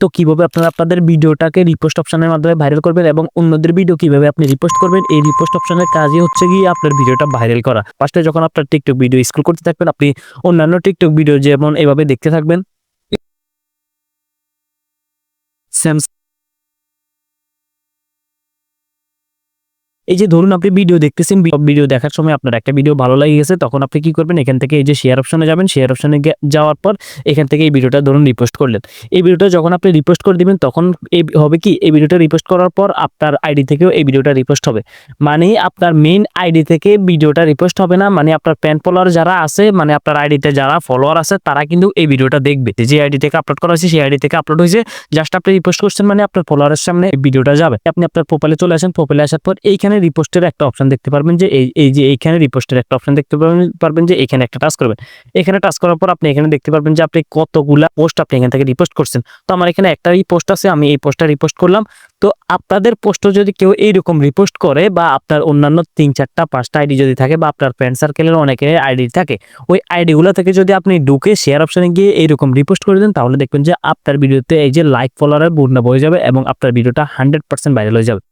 তো কীভাবে আপনারা আপনাদের ভিডিওটাকে রিপোস্ট অপশনের মাধ্যমে ভাইরাল করবেন এবং অন্যদের ভিডিও কীভাবে আপনি রিপোস্ট করবেন, এই রিপোস্ট অপশনের কাজই হচ্ছে গিয়ে আপনার ভিডিওটা ভাইরাল করা। ফার্স্টে যখন আপনার টিকটক ভিডিও স্ক্রল করতে থাকবেন, আপনি অন্যান্য টিকটক ভিডিও যেমন এভাবে দেখতে থাকবেন। স্যামস এই যে ধরুন আপনি ভিডিও দেখতেছেন ভিডিও দেখার সময় আপনার একটা ভিডিও ভালো লাগে গেছে, তখন আপনি কি করবেন? এখান থেকে এই যে শেয়ার অপশনে যাবেন শেয়ার অপশনে যাওয়ার পর এখান থেকে এই ভিডিওটা ধরুন রিপোস্ট করলেন। এই ভিডিওটা যখন আপনি রিপোস্ট করে দিবেন, তখন এই হবে কি? এই ভিডিওটা রিপোস্ট করার পর আপনার আইডি থেকেও এই ভিডিওটা রিপোস্ট হবে। মানে আপনার মেইন আইডি থেকে ভিডিওটা রিপোস্ট হবে না মানে আপনার প্যান ফলোয়ার যারা আছে মানে আপনার আইডিতে যারা ফলোয়ার আছে, তারা কিন্তু এই ভিডিওটা দেখবে। যে আইডি থেকে আপলোড করা হয়েছে, সেই আইডি থেকে আপলোড হয়েছে জাস্ট আপনি রিপোস্ট করছেন মানে আপনার ফলোয়ারের সামনে ভিডিওটা যাবে। আপনি আপনার প্রোফাইলে চলে আসেন প্রোফাইলে আসার পর এইখানে রিপোস্টের একটা অপশন দেখতে পারবেন যে এই এই যে এইখানে রিপোস্টের একটা অপশন দেখতে পারবেন যে এখানে একটা টাচ করবেন। এখানে টাচ করার পর আপনি এখানে দেখতে পারবেন যে আপনি কতগুলা পোস্ট আপনি এখান থেকে রিপোস্ট করছেন। তো আমার এখানে একটাই পোস্ট আছে, আমি এই পোস্টটা রিপোস্ট করলাম। তো আপনাদের পোস্টও যদি কেউ এইরকম রিপোস্ট করে বা আপনার অন্যান্য তিন চারটা, পাঁচটা আইডি যদি থাকে বা আপনার ফ্রেন্ড সার্কেলের অনেকের আইডি থাকে, ওই আইডিগুলো থেকে যদি আপনি ঢুকে শেয়ার অপশনে গিয়ে এইরকম রিপোস্ট করে দেন, তাহলে দেখবেন যে আপনার ভিডিওতে এই যে লাইক ফলোয়ারের বন্যা বয়ে যাবে এবং আপনার ভিডিওটা হান্ড্রেড পার্সেন্ট ভাইরাল হয়ে যাবে।